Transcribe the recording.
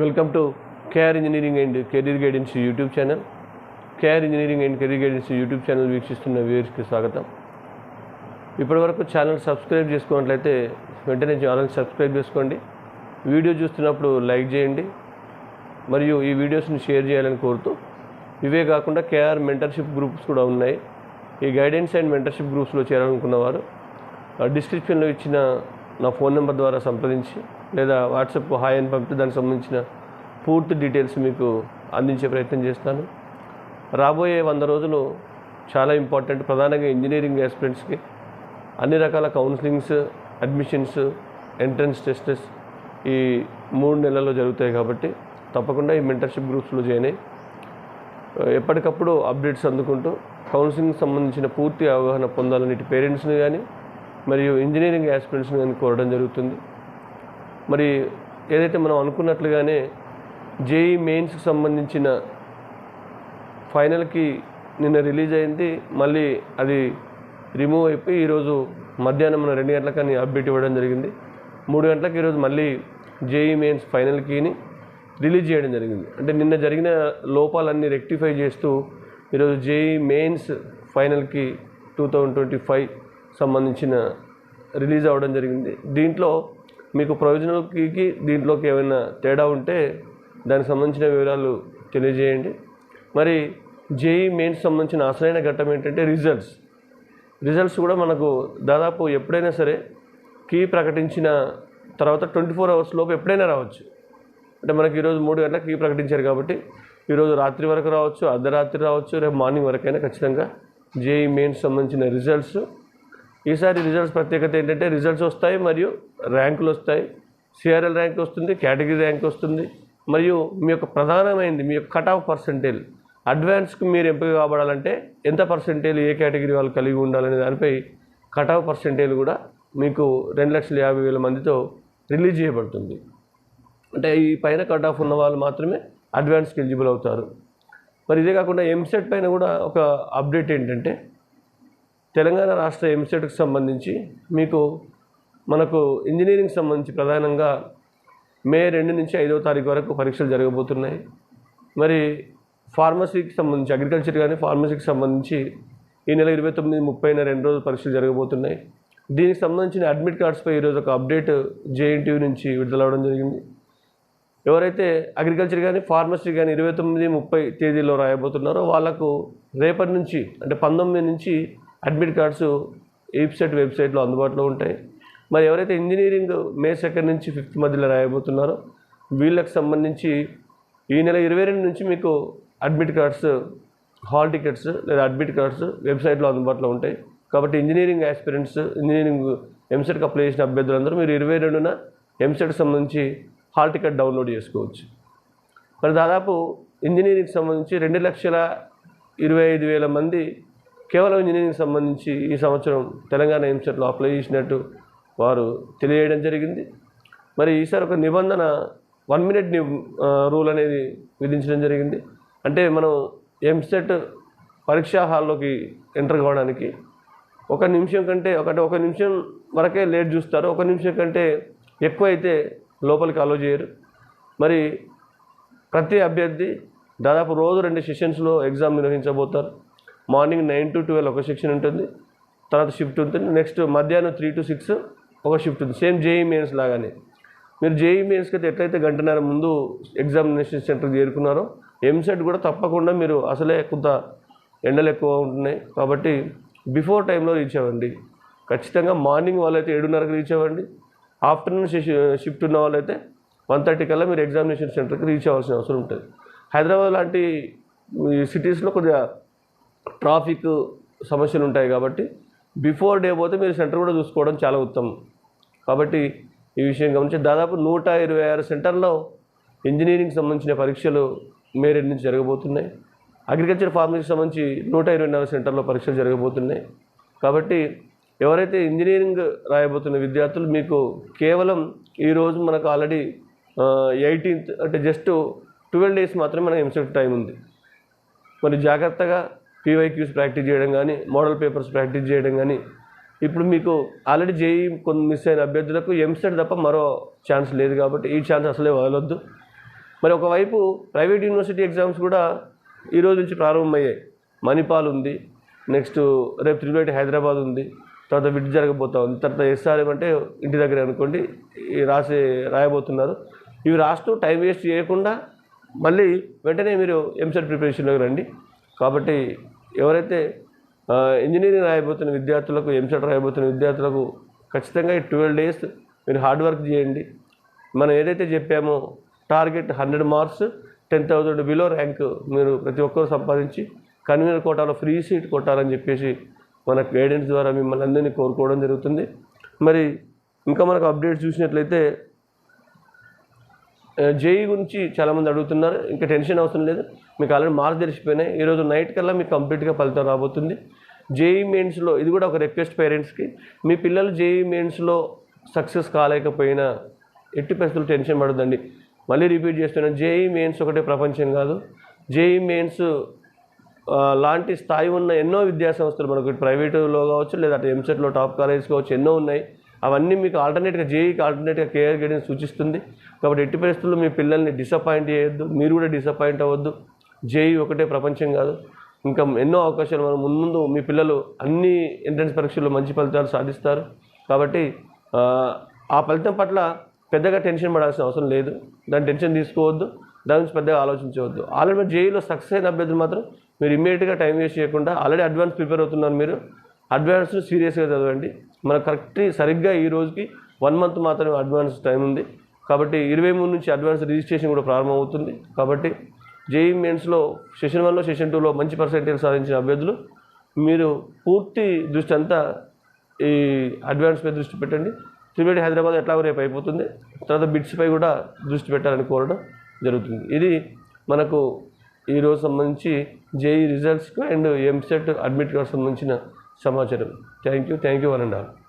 Welcome to KR engineering and career guidance YouTube channel. KR engineering and career guidance YouTube channel వీక్షిస్తున్న వ్యూవర్స్కి స్వాగతం. ఇప్పటివరకు channel subscribe చేసుకున్నట్లయితే వెంటనే ఛానల్ సబ్స్క్రైబ్ చేసుకోండి. వీడియో చూస్తున్నప్పుడు లైక్ చేయండి. మరియు ఈ వీడియోస్ని షేర్ చేయాలని కోరుతూ ఇవే కాకుండా కేఆర్ మెంటర్షిప్ గ్రూప్స్ కూడా ఉన్నాయి. ఈ గైడెన్స్ అండ్ మెంటర్షిప్ గ్రూప్స్లో చేరాలనుకున్నవారు డిస్క్రిప్షన్లో ఇచ్చిన నా ఫోన్ నెంబర్ ద్వారా సంప్రదించి లేదా వాట్సాప్ హాయ్ అని పంపితే దానికి సంబంధించిన పూర్తి డీటెయిల్స్ మీకు అందించే ప్రయత్నం చేస్తాను. రాబోయే వంద రోజులు చాలా ఇంపార్టెంట్ ప్రధానంగా ఇంజనీరింగ్ ఆస్పిరెంట్స్కి అన్ని రకాల కౌన్సిలింగ్స్ అడ్మిషన్స్ ఎంట్రన్స్ టెస్టెస్ ఈ మూడు నెలల్లో జరుగుతాయి కాబట్టి తప్పకుండా ఈ మెంటర్షిప్ గ్రూప్స్లో జాయిన్ అయ్యి ఎప్పటికప్పుడు అప్డేట్స్ అందుకుంటూ కౌన్సిలింగ్ సంబంధించిన పూర్తి అవగాహన పొందాలని పేరెంట్స్ని కానీ మరియు ఇంజనీరింగ్ ఆస్పిరెంట్స్ని కానీ కోరడం జరుగుతుంది. మరి ఏదైతే మనం అనుకున్నట్లుగానే జేఈ మెయిన్స్కి సంబంధించిన ఫైనల్కి నిన్న రిలీజ్ అయింది. మళ్ళీ అది రిమూవ్ అయిపోయి ఈరోజు మధ్యాహ్నం మనం రెండు గంటలకని అప్డేట్ ఇవ్వడం జరిగింది. మూడు గంటలకు ఈరోజు మళ్ళీ జేఈ మెయిన్స్ ఫైనల్ కీని రిలీజ్ చేయడం జరిగింది. అంటే నిన్న జరిగిన లోపాలన్నీ రెక్టిఫై చేస్తూ ఈరోజు జేఈ మెయిన్స్ ఫైనల్కి టూ థౌజండ్ ట్వంటీ ఫైవ్ సంబంధించిన రిలీజ్ అవ్వడం జరిగింది. దీంట్లో మీకు ప్రొవిజనల్ కీకి దీంట్లోకి ఏమైనా తేడా ఉంటే దానికి సంబంధించిన వివరాలు తెలియజేయండి. మరి జేఈ మెయిన్స్ సంబంధించిన అసలైన ఘట్టం ఏంటంటే రిజల్ట్స్. రిజల్ట్స్ కూడా మనకు దాదాపు ఎప్పుడైనా సరే కీ ప్రకటించిన తర్వాత ట్వంటీ ఫోర్ అవర్స్ లోపు ఎప్పుడైనా రావచ్చు. అంటే మనకి ఈరోజు మూడు గంటలకు కీ ప్రకటించారు కాబట్టి ఈరోజు రాత్రి వరకు రావచ్చు అర్ధరాత్రి రావచ్చు రేపు మార్నింగ్ వరకైనా ఖచ్చితంగా జేఈ మెయిన్స్ సంబంధించిన రిజల్ట్స్ ఈసారి రిజల్ట్స్ ప్రత్యేకత ఏంటంటే రిజల్ట్స్ వస్తాయి మరియు ర్యాంకులు వస్తాయి. సిఆర్ఎల్ ర్యాంక్ వస్తుంది కేటగిరీ ర్యాంక్ వస్తుంది. మరియు మీ యొక్క ప్రధానమైనది మీ యొక్క కట్ ఆఫ్ పర్సంటేజ్ అడ్వాన్స్కి మీరు ఎంపిక కాబడాలంటే ఎంత పర్సంటేజ్ ఏ కేటగిరీ వాళ్ళు కలిగి ఉండాలనే దానిపై కట్ ఆఫ్ పర్సంటేజ్ కూడా మీకు రెండు లక్షల యాభై వేల మందితో రిలీజ్ చేయబడుతుంది. అంటే ఈ పైన కట్ ఆఫ్ ఉన్న వాళ్ళు మాత్రమే అడ్వాన్స్కి ఎలిజిబుల్ అవుతారు. మరి ఇదే కాకుండా ఎంసెట్ పైన కూడా ఒక అప్డేట్ ఏంటంటే తెలంగాణ రాష్ట్ర ఎంసెట్కి సంబంధించి మీకు మనకు ఇంజనీరింగ్ సంబంధించి ప్రధానంగా మే రెండు నుంచి ఐదవ తారీఖు వరకు పరీక్షలు జరగబోతున్నాయి. మరి ఫార్మసీకి సంబంధించి అగ్రికల్చర్ కానీ ఫార్మసీకి సంబంధించి ఈ నెల ఇరవై తొమ్మిది ముప్పైన రెండు రోజులు పరీక్షలు జరగబోతున్నాయి. దీనికి సంబంధించిన అడ్మిట్ కార్డ్స్పై ఈరోజు ఒక అప్డేట్ జేఎన్టీయూ నుంచి విడుదలవడం జరిగింది. ఎవరైతే అగ్రికల్చర్ కానీ ఫార్మసీ కానీ ఇరవై తొమ్మిది ముప్పై తేదీలో రాయబోతున్నారో వాళ్ళకు రేపటి నుంచి అంటే పంతొమ్మిది నుంచి అడ్మిట్ కార్డ్స్ ఈప్సెట్ వెబ్సైట్లో అందుబాటులో ఉంటాయి. మరి ఎవరైతే ఇంజనీరింగ్ మే సెకండ్ నుంచి ఫిఫ్త్ మధ్యలో రాయబోతున్నారో వీళ్ళకి సంబంధించి ఈ నెల ఇరవై రెండు నుంచి మీకు అడ్మిట్ కార్డ్స్ హాల్ టికెట్స్ లేదా అడ్మిట్ కార్డ్స్ వెబ్సైట్లో అందుబాటులో ఉంటాయి. కాబట్టి ఇంజనీరింగ్ యాక్స్పీరియన్స్ ఇంజనీరింగ్ ఎంసెట్కి అప్లై చేసిన అభ్యర్థులందరూ మీరు ఇరవై రెండున ఎంసెట్కి సంబంధించి హాల్ టికెట్ డౌన్లోడ్ చేసుకోవచ్చు. మరి దాదాపు ఇంజనీరింగ్కి సంబంధించి రెండు లక్షల ఇరవై ఐదు వేల మంది కేవలం ఇంజనీరింగ్ సంబంధించి ఈ సంవత్సరం తెలంగాణ ఎంసెట్లో అప్లై చేసినట్టు వారు తెలియజేయడం జరిగింది. మరి ఈసారి ఒక నిబంధన వన్ మినిట్ రూల్ అనేది విధించడం జరిగింది. అంటే మనం ఎంసెట్ పరీక్షా హాల్లోకి ఎంటర్ కావడానికి ఒక నిమిషం కంటే ఒకటి ఒక నిమిషం వరకే లేట్ చూస్తారు. ఒక నిమిషం కంటే ఎక్కువ అయితే లోపలికి అలో చేయరు. మరి ప్రతి అభ్యర్థి దాదాపు రోజు రెండు సెషన్స్లో ఎగ్జామ్ నిర్వహించబోతారు. మార్నింగ్ నైన్ టు ట్వెల్వ్ ఒక సెక్షన్ ఉంటుంది తర్వాత షిఫ్ట్ ఉంటుంది నెక్స్ట్ మధ్యాహ్నం త్రీ టు సిక్స్ ఒక షిఫ్ట్ ఉంది సేమ్ జేఈ మెయిన్స్ లాగానే. మీరు జేఈ మెయిన్స్కి అయితే ఎట్లయితే గంటన్నర ముందు ఎగ్జామినేషన్ సెంటర్కి చేరుకున్నారో ఎంసెట్ కూడా తప్పకుండా మీరు అసలే కొంత ఎండలు ఎక్కువ ఉంటున్నాయి. కాబట్టి బిఫోర్ టైంలో రీచ్ అవ్వండి. ఖచ్చితంగా మార్నింగ్ వాళ్ళైతే ఏడున్నరకు రీచ్ అవ్వండి. ఆఫ్టర్నూన్ షిఫ్ట్ ఉన్న వాళ్ళైతే వన్ థర్టీ కల్లా మీరు ఎగ్జామినేషన్ సెంటర్కి రీచ్ అవ్వాల్సిన అవసరం ఉంటుంది. హైదరాబాద్ లాంటి ఈ సిటీస్లో కొద్దిగా ట్రాఫిక్ సమస్యలు ఉంటాయి కాబట్టి బిఫోర్ డే పోతే మీరు సెంటర్ కూడా చూసుకోవడం చాలా ఉత్తమం. కాబట్టి ఈ విషయం గమనించి దాదాపు నూట ఇరవై ఆరు సెంటర్లో ఇంజనీరింగ్ సంబంధించిన పరీక్షలు మేరేడ్ నుంచి జరగబోతున్నాయి. అగ్రికల్చర్ ఫార్మసీకి సంబంధించి నూట ఇరవై నాలుగు సెంటర్లో పరీక్షలు జరగబోతున్నాయి. కాబట్టి ఎవరైతే ఇంజనీరింగ్ రాయబోతున్న విద్యార్థులు మీకు కేవలం ఈరోజు మనకు ఆల్రెడీ ఎయిటీన్త్ అంటే జస్ట్ ట్వెల్వ్ డేస్ మాత్రమే మనకు ఎంసెట్ టైం ఉంది. మరి జాగ్రత్తగా పీవైక్యూస్ ప్రాక్టీస్ చేయడం కానీ మోడల్ పేపర్స్ ప్రాక్టీస్ చేయడం కానీ ఇప్పుడు మీకు ఆల్రెడీ జేఈ కొన్ని మిస్ అయిన అభ్యర్థులకు ఎంసెట్ తప్ప మరో ఛాన్స్ లేదు కాబట్టి ఈ ఛాన్స్ అసలే వదలొద్దు. మరి ఒకవైపు ప్రైవేట్ యూనివర్సిటీ ఎగ్జామ్స్ కూడా ఈ రోజు నుంచి ప్రారంభమయ్యాయి. మణిపాల్ ఉంది నెక్స్ట్ రేపు త్రివేటి హైదరాబాద్ ఉంది తర్వాత విడ్ జరగబోతా ఉంది తర్వాత ఎస్ఆర్ఎం అంటే ఇంటి దగ్గర అనుకోండి రాసి రాసే రాయబోతున్నారు. ఇవి రాస్తూ టైం వేస్ట్ చేయకుండా మళ్ళీ వెంటనే మీరు ఎంసెట్ ప్రిపరేషన్లోకి రండి. కాబట్టి ఎవరైతే ఇంజనీరింగ్ రాయబోతున్న విద్యార్థులకు ఎంసెట్ రాయబోతున్న విద్యార్థులకు ఖచ్చితంగా ఈ ట్వెల్వ్ డేస్ మీరు హార్డ్ వర్క్ చేయండి. మనం ఏదైతే చెప్పామో target hundred marks ten thousand below rank మీరు ప్రతి ఒక్కరు సంపాదించి కన్వీనర్ కోటాలో ఫ్రీ సీట్ కొట్టాలని చెప్పేసి మన గైడెన్స్ ద్వారా మిమ్మల్ని అందరినీ కోరుకోవడం జరుగుతుంది. మరి ఇంకా మనకు అప్డేట్స్ చూసినట్లయితే జేఈ గురించి చాలామంది అడుగుతున్నారు. ఇంకా టెన్షన్ అవసరం లేదు. మీకు ఆల్రెడీ మార్క్స్ తెలిసిపోయినాయి ఈరోజు నైట్ కల్లా మీకు కంప్లీట్గా ఫలితం రాబోతుంది. జేఈ మెయిన్స్లో ఇది కూడా ఒక రిక్వెస్ట్ పేరెంట్స్కి. మీ పిల్లలు జేఈ మెయిన్స్లో సక్సెస్ కాలేకపోయినా ఎట్టి పరిస్థితులు టెన్షన్ పడదండి మళ్ళీ రిపీట్ చేస్తున్నాను జేఈ మెయిన్స్ ఒకటే ప్రపంచం కాదు. జేఈ మెయిన్స్ లాంటి స్థాయి ఉన్న ఎన్నో విద్యాసంస్థలు మనకు ప్రైవేటులో కావచ్చు లేదా అటు ఎంసెట్లో టాప్ కాలేజ్ కావచ్చు ఎన్నో ఉన్నాయి. అవన్నీ మీకు ఆల్టర్నేట్గా జేఈకి ఆల్టర్నేట్గా కేఆర్ గైడెన్స్ సూచిస్తుంది. కాబట్టి ఎట్టి పరిస్థితుల్లో మీ పిల్లల్ని డిసప్పాయింట్ చేయొద్దు. మీరు కూడా డిసప్పాయింట్ అవ్వద్దు. జేఈ ఒకటే ప్రపంచం కాదు. ఇంకా ఎన్నో అవకాశాలు మనం ముందు మీ పిల్లలు అన్ని ఎంట్రన్స్ పరీక్షల్లో మంచి ఫలితాలు సాధిస్తారు. కాబట్టి ఆ, ఫలితం పట్ల పెద్దగా టెన్షన్ పడాల్సిన అవసరం లేదు. దాని టెన్షన్ తీసుకోవద్దు. దాని గురించి పెద్దగా ఆలోచించవద్దు. ఆల్రెడీ జేఈలో సక్సెస్ అయిన అభ్యర్థులు మాత్రం మీరు ఇమ్మీడియట్గా టైం వేస్ట్ చేయకుండా ఆల్రెడీ అడ్వాన్స్ ప్రిపేర్ అవుతున్నారు మీరు. అడ్వాన్స్ సీరియస్గా చదవండి. మనకు కరెక్ట్ సరిగ్గా ఈ రోజుకి వన్ మంత్ మాత్రమే అడ్వాన్స్ టైం ఉంది. కాబట్టి ఇరవై మూడు నుంచి అడ్వాన్స్ రిజిస్ట్రేషన్ కూడా ప్రారంభమవుతుంది. కాబట్టి జేఈ మెయిన్స్లో సెషన్ వన్లో సెషన్ టూలో మంచి పర్సంటేజ్ సాధించిన అభ్యర్థులు మీరు పూర్తి దృష్టి అంతా ఈ అడ్వాన్స్ పై దృష్టి పెట్టండి. త్రివేడి హైదరాబాద్ ఎట్లాగో రేపు అయిపోతుంది తర్వాత బిట్స్పై కూడా దృష్టి పెట్టాలని కోరడం జరుగుతుంది. ఇది మనకు ఈరోజు సంబంధించి జేఈ రిజల్ట్స్కు అండ్ ఎంసెట్ అడ్మిట్ సంబంధించిన సమాచారం. థ్యాంక్ యూ థ్యాంక్ యూ అనండి